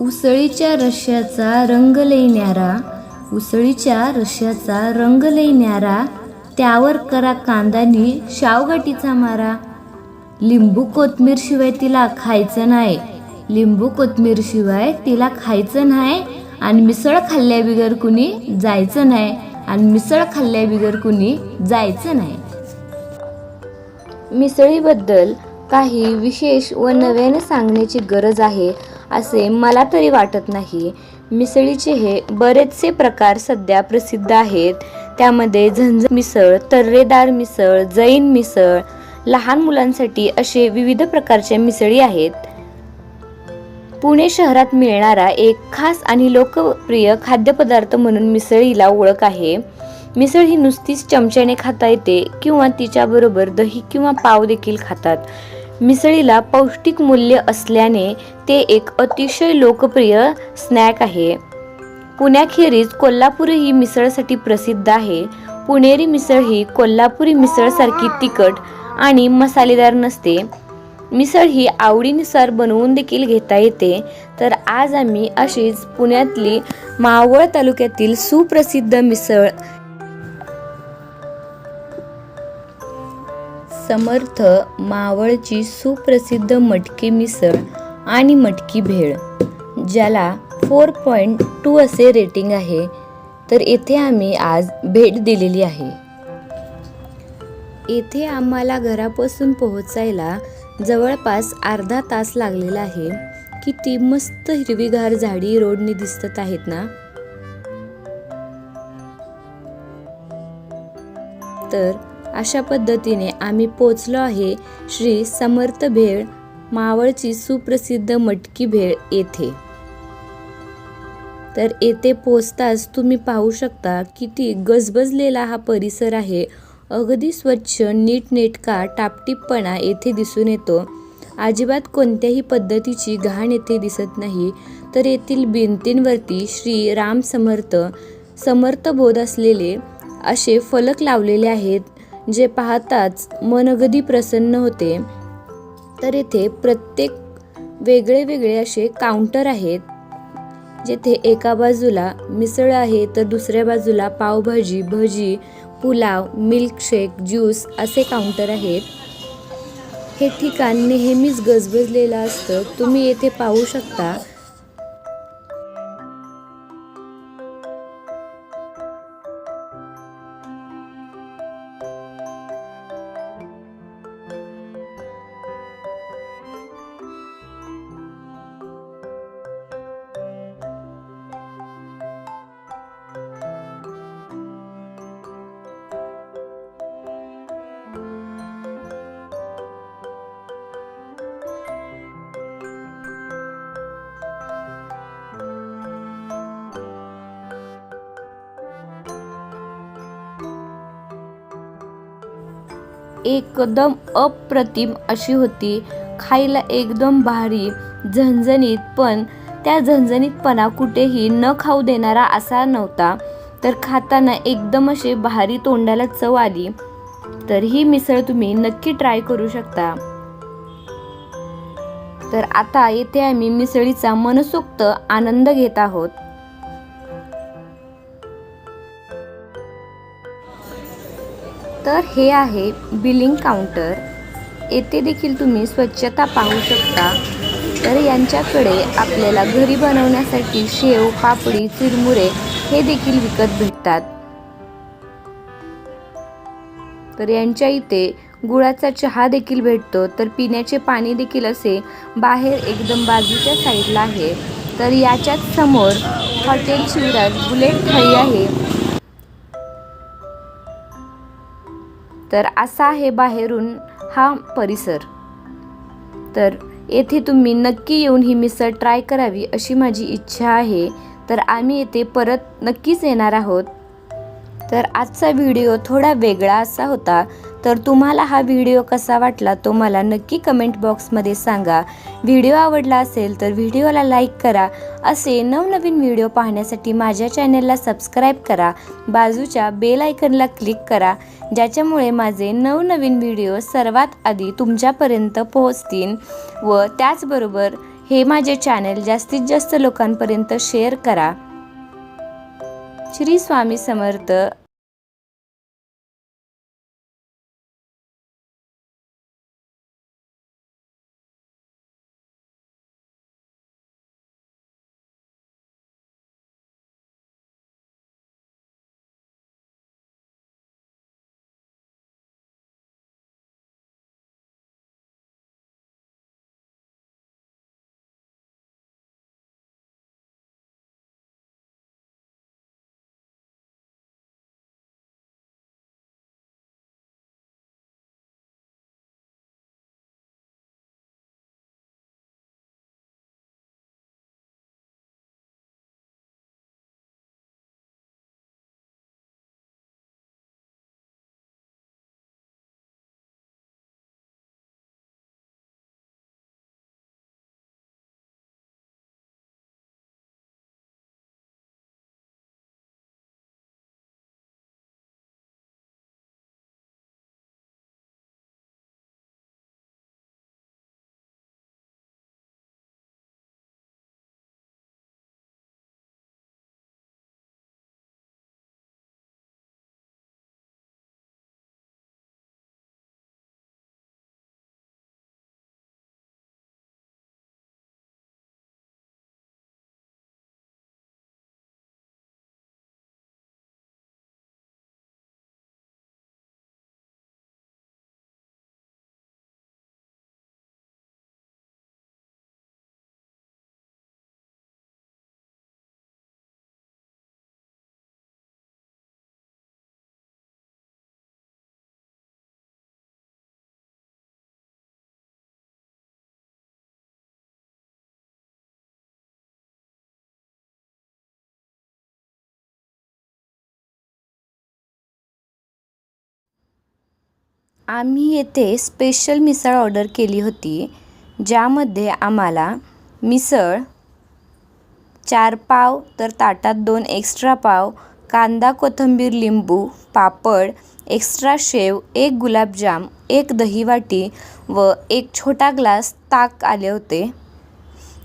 उसळीच्या रश्याचा रंग लई न्यारा उसळीच्या रश्याचा रंग लई न्यारा त्यावर करा कांदानी शावगाटीचा मारा. लिंबू कोथमीर शिवाय तिला खायचं नाही. लिंबू कोथमीर शिवाय तिला खायचं नाही. आणि मिसळ खाल्ल्या बिगर कुणी जायचं नाही. आणि मिसळ खाल्ल्या बिगर कुणी जायचं नाही. मिसळीबद्दल काही विशेष व नव्याने सांगण्याची गरज आहे असे मला तरी वाटत नाही. मिसळीचे हे बरेचसे प्रकार सध्या प्रसिद्ध आहेत. त्यामध्ये झंझ मिसळ तर्रेदार मिसळ जैन मिसळ लहान मुलांसाठी असे विविध प्रकारच्या मिसळी आहेत. पुणे शहरात मिळणारा एक खास आणि लोकप्रिय खाद्यपदार्थ म्हणून मिसळीला ओळख आहे. मिसळ ही नुसतीच चमच्याने खाता येते किंवा तिच्याबरोबर दही किंवा पाव देखील खातात. मिसळीला पौष्टिक मूल्य असल्याने ते एक अतिशय लोकप्रिय स्नॅक आहे. पुण्याखेरीज कोल्हापूर ही मिसळसाठी प्रसिद्ध आहे. पुणेरी मिसळ ही कोल्हापुरी मिसळसारखी तिखट आणि मसालेदार नसते. मिसळ ही आवडीनुसार बनवून देखील घेता येते. तर आज आम्ही अशीच पुण्यातली मावळ तालुक्यातील सुप्रसिद्ध मिसळ समर्थ मावळची सुप्रसिद्ध मटकी मिसळ आणि मटकी भेळ ज्याला फोर पॉईंट टू असे रेटिंग आहे. तर येथे आम्ही आज भेट दिलेली आहे. येथे आम्हाला घरापासून पोहोचायला जवळपास अर्धा तास लागलेला आहे. किती मस्त हिरवीगार झाडी रोडने दिसत आहेत ना? तर अशा पद्धतीने आम्ही पोचलो आहे श्री समर्थ भेळ मावळची सुप्रसिद्ध मटकी भेळ येथे. तर येथे पोचताच तुम्ही पाहू शकता किती गजबजलेला हा परिसर आहे. अगदी स्वच्छ नीटनेटका टापटीपणा येथे दिसून येतो. अजिबात कोणत्याही पद्धतीची घाण येथे दिसत नाही. तर येथील भिंतींवरती श्री राम समर्थ समर्थ बोध असलेले असे फलक लावलेले आहेत. जे पाहताच मन अगदी प्रसन्न होते. तर येथे प्रत्येक वेगळे वेगळे असे काउंटर आहेत. जेथे एका बाजूला मिसळ आहे तर दुसऱ्या बाजूला पावभाजी भजी पुलाव मिल्कशेक ज्यूस असे काउंटर आहेत. हे ठिकाण नेहमीच गजबजलेलं असतं. तुम्ही येथे पाहू शकता एकदम अप्रतिम अशी होती. खायला एकदम भारी झणझणीत पण त्या झणझणीतपणा कुठेही न खाऊ देणारा असा नव्हता. तर खाताना एकदम असे भारी तोंडाला चव आली. तर ही मिसळ तुम्ही नक्की ट्राय करू शकता. तर आता येथे आम्ही मिसळीचा मनसोक्त आनंद घेत आहोत. तर हे आहे बिलिंग काउंटर. येथे देखील तुम्ही स्वच्छता पाहू शकता. तर यांच्याकडे आपल्याला घरी बनवण्यासाठी शेव पापडी चिरमुरे हे देखील विकत भेटतात. तर यांच्या इथे गुळाचा चहा देखील भेटतो. तर पिण्याचे पाणी देखील असे बाहेर एकदम बाजूच्या साईडला आहे. तर याच्याच समोर हॉटेल शिवराज बुलेट थाळी आहे. तर असा आहे बाहेरून हा परिसर. तर येथे तुम्ही नक्की येऊन ही मिसळ ट्राय करावी अशी माझी इच्छा आहे. तर आम्ही येथे परत नक्कीच येणार आहोत. तर आजचा व्हिडिओ थोडा वेगळा असा होता. तर तुम्हाला हा व्हिडिओ कसा वाटला तो मला नक्की कमेंट बॉक्समध्ये सांगा. व्हिडिओ आवडला असेल तर व्हिडिओला लाईक करा. असे नवनवीन व्हिडिओ पाहण्यासाठी माझ्या चॅनलला सबस्क्राईब करा. बाजूच्या बेल आयकनला क्लिक करा. ज्याच्यामुळे माझे नवनवीन व्हिडिओ सर्वात आधी तुमच्यापर्यंत पोहोचतील व त्याचबरोबर हे माझे चॅनल जास्तीत जास्त लोकांपर्यंत शेअर करा. श्री स्वामी समर्थ. आम्ही येथे स्पेशल मिसळ ऑर्डर केली होती ज्यामध्ये आम्हाला मिसळ चार पाव तर ताटात दोन एक्स्ट्रा पाव कांदा कोथिंबीर लिंबू पापड एक्स्ट्रा शेव एक गुलाबजाम एक दहीवाटी व एक छोटा ग्लास ताक आले होते.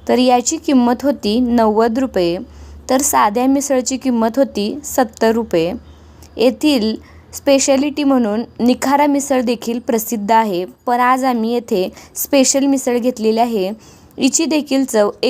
तर याची किंमत होती नव्वद रुपये तर साध्या मिसळची किंमत होती सत्तर रुपये. येथील स्पेशालिटी म्हणून निखारा मिसळ देखील प्रसिद्ध आहे. पण आज आम्ही येथे स्पेशल मिसळ घेतलेली आहे. हिची देखील चव एक